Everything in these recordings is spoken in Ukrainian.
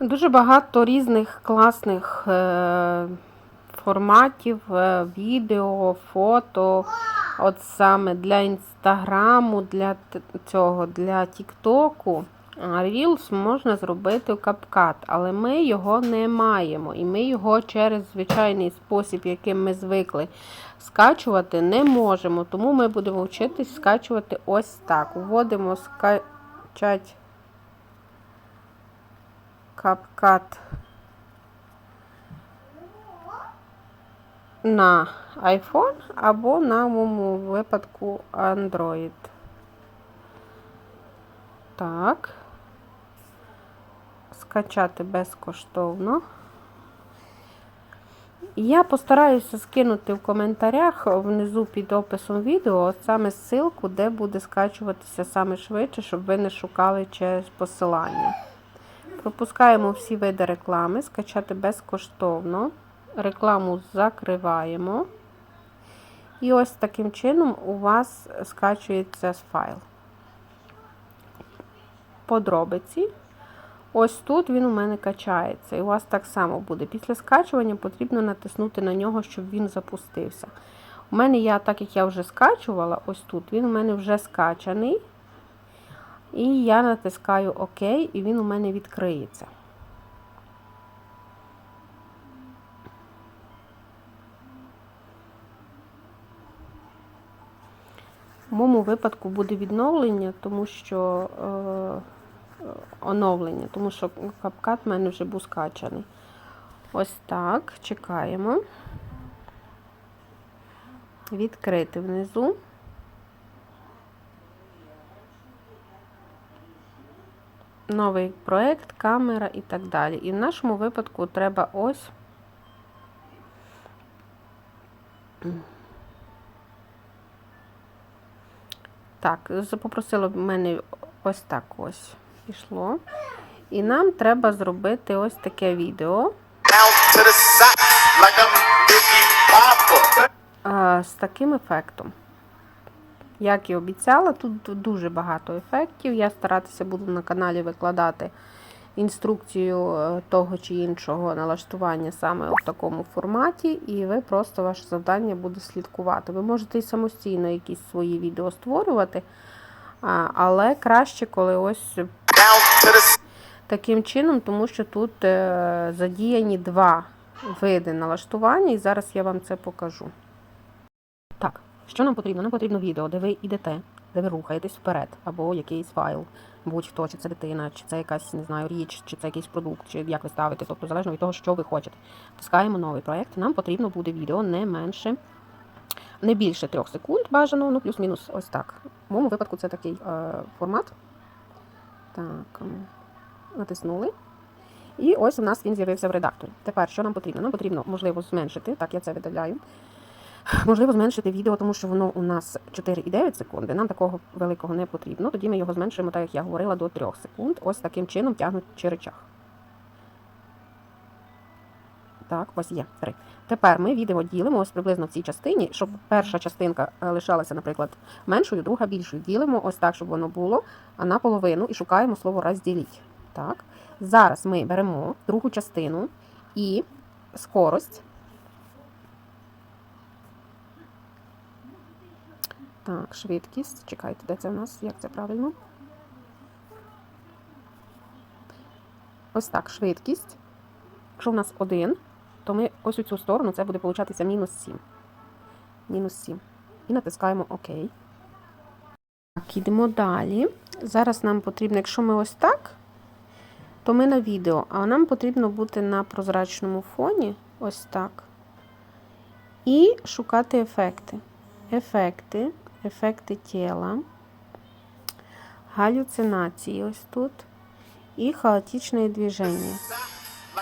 Дуже багато різних класних е, форматів, е, відео, фото. От саме для інстаграму, для цього, для Тіктоку. Reels можна зробити в CapCut, але ми його не маємо. І ми його через звичайний спосіб, яким ми звикли скачувати, не можемо. Тому ми будемо вчитись скачувати ось так. Вводимо скачать CapCut на iPhone або на моєму випадку Android. Так. Скачати безкоштовно. Я постараюся скинути в коментарях внизу під описом відео саме ссылку, де буде скачуватися саме швидше, щоб ви не шукали через посилання. Пропускаємо всі види реклами, скачати безкоштовно. Рекламу закриваємо. І ось таким чином у вас скачується файл. Подробиці. Ось тут він у мене качається. І у вас так само буде. Після скачування потрібно натиснути на нього, щоб він запустився. У мене я, так як я вже скачувала, ось тут, він у мене вже скачаний. І я натискаю ОК, і він у мене відкриється. В моєму випадку буде відновлення, тому що е, оновлення, тому що капкат в мене вже був скачаний. Ось так, чекаємо. Відкрити внизу. Новий проєкт, камера і так далі. І в нашому випадку треба ось. Так, попросило в мене ось так ось пішло. І нам треба зробити ось таке відео side like з таким ефектом. Як і обіцяла, тут дуже багато ефектів. Я старатися буду на каналі викладати інструкцію е, того чи іншого налаштування саме в такому форматі, і ви просто ваше завдання буде слідкувати. Ви можете і самостійно якісь свої відео створювати, але краще, коли ось таким чином, тому що тут е, задіяні два види налаштування, і зараз я вам це покажу. Так, що нам потрібно? Нам потрібно відео, де ви йдете, де ви рухаєтесь вперед, або якийсь файл, будь-хто, чи це дитина, чи це якась, не знаю, річ, чи це якийсь продукт, чи як ви ставите, тобто залежно від того, що ви хочете. Тискаємо новий проєкт. Нам потрібно буде відео не менше, не більше трьох секунд бажано, ну плюс-мінус ось так. В моєму випадку це такий е, формат. Так, натиснули. І ось у нас він з'явився в редакторі. Тепер що нам потрібно? Нам потрібно, можливо, зменшити, так, я це видаляю. Можливо, зменшити відео, тому що воно у нас 4,9 секунди. Нам такого великого не потрібно. Тоді ми його зменшуємо, так як я говорила, до 3 секунд. Ось таким чином тягнучи речах. Так, ось є. Три. Тепер ми відео ділимо ось приблизно в цій частині, щоб перша частинка е, лишалася, наприклад, меншою, друга більшою. Ділимо ось так, щоб воно було, наполовину і шукаємо слово розділіть. Так. Зараз ми беремо другу частину і скорость. Так, швидкість. Чекайте, де це в нас? Як це правильно? Ось так, швидкість. Якщо в нас один, то ми ось у цю сторону це буде получатися мінус 7. Мінус 7. І натискаємо ОК. Так, ідемо далі. Зараз нам потрібно, якщо ми ось так, то ми на відео, а нам потрібно бути на прозрачному фоні, ось так. І шукати ефекти. Ефекти, ефекти тіла, галюцинації ось тут. І хаотичне движення.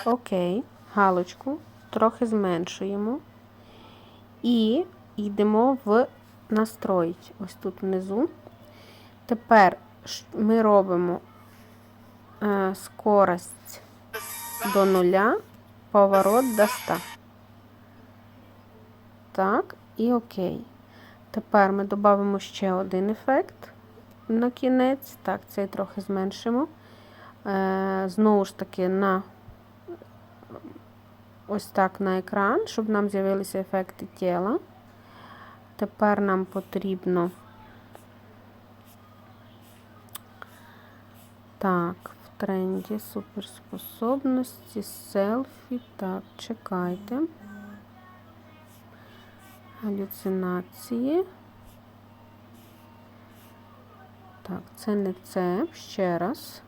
Окей, галочку трохи зменшуємо. І йдемо в настроїть. Ось тут внизу. Тепер ми робимо е, скорость до нуля, поворот до 100. Так, і окей. Тепер ми додамо ще один ефект на кінець. Так, цей трохи зменшимо. е, знову ж таки на ось так на екран, щоб нам з'явилися ефекти тіла. Тепер нам потрібно так, в тренді суперспособності, селфі. Так, чекайте. Галюцинації. Так, це не це. Ще раз.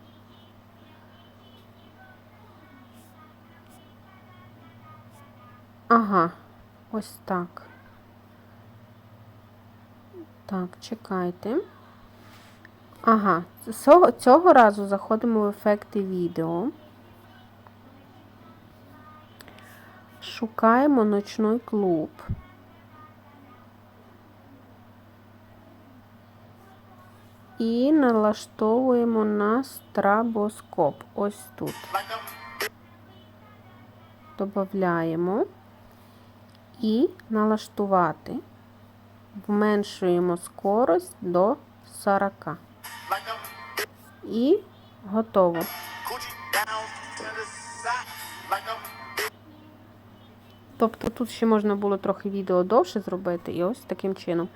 Ага, ось так. Так, чекайте. Ага, цього, цього разу заходимо в ефекти відео. Шукаємо ночний клуб. І налаштовуємо на страбоскоп. Ось тут. Додаємо і налаштувати. Зменшуємо скорость до 40. І готово. Тобто тут ще можна було трохи відео довше зробити, і ось таким чином.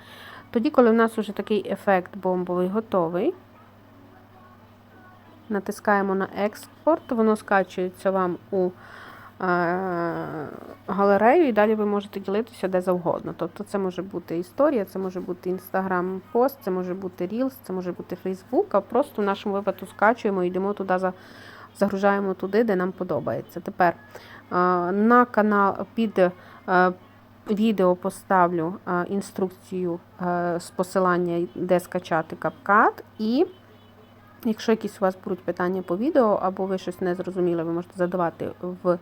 Тоді, коли в нас вже такий ефект бомбовий готовий, натискаємо на експорт, воно скачується вам у е, галерею, і далі ви можете ділитися де завгодно. Тобто це може бути історія, це може бути інстаграм пост, це може бути Reels, це може бути Фейсбук, а просто в нашому випадку скачуємо і йдемо туди, за- загружаємо туди, де нам подобається. Тепер е, на канал під е, відео поставлю е, інструкцію е, з посилання, де скачати CapCut. І якщо якісь у вас будуть питання по відео, або ви щось не зрозуміли, ви можете задавати в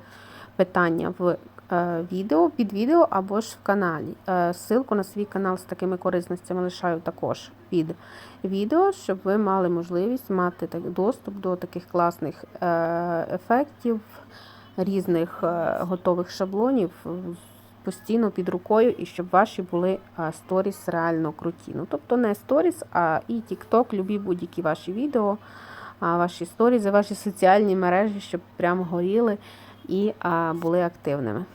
питання в е, відео, під відео або ж в каналі. Ссылку на свій канал з такими корисностями лишаю також під відео, щоб ви мали можливість мати доступ до таких класних ефектів, різних готових шаблонів постійно під рукою, і щоб ваші були сторіс реально круті. Ну, тобто не сторіс, а і TikTok, любі будь-які ваші відео, ваші сторізи, ваші соціальні мережі, щоб прямо горіли і були активними.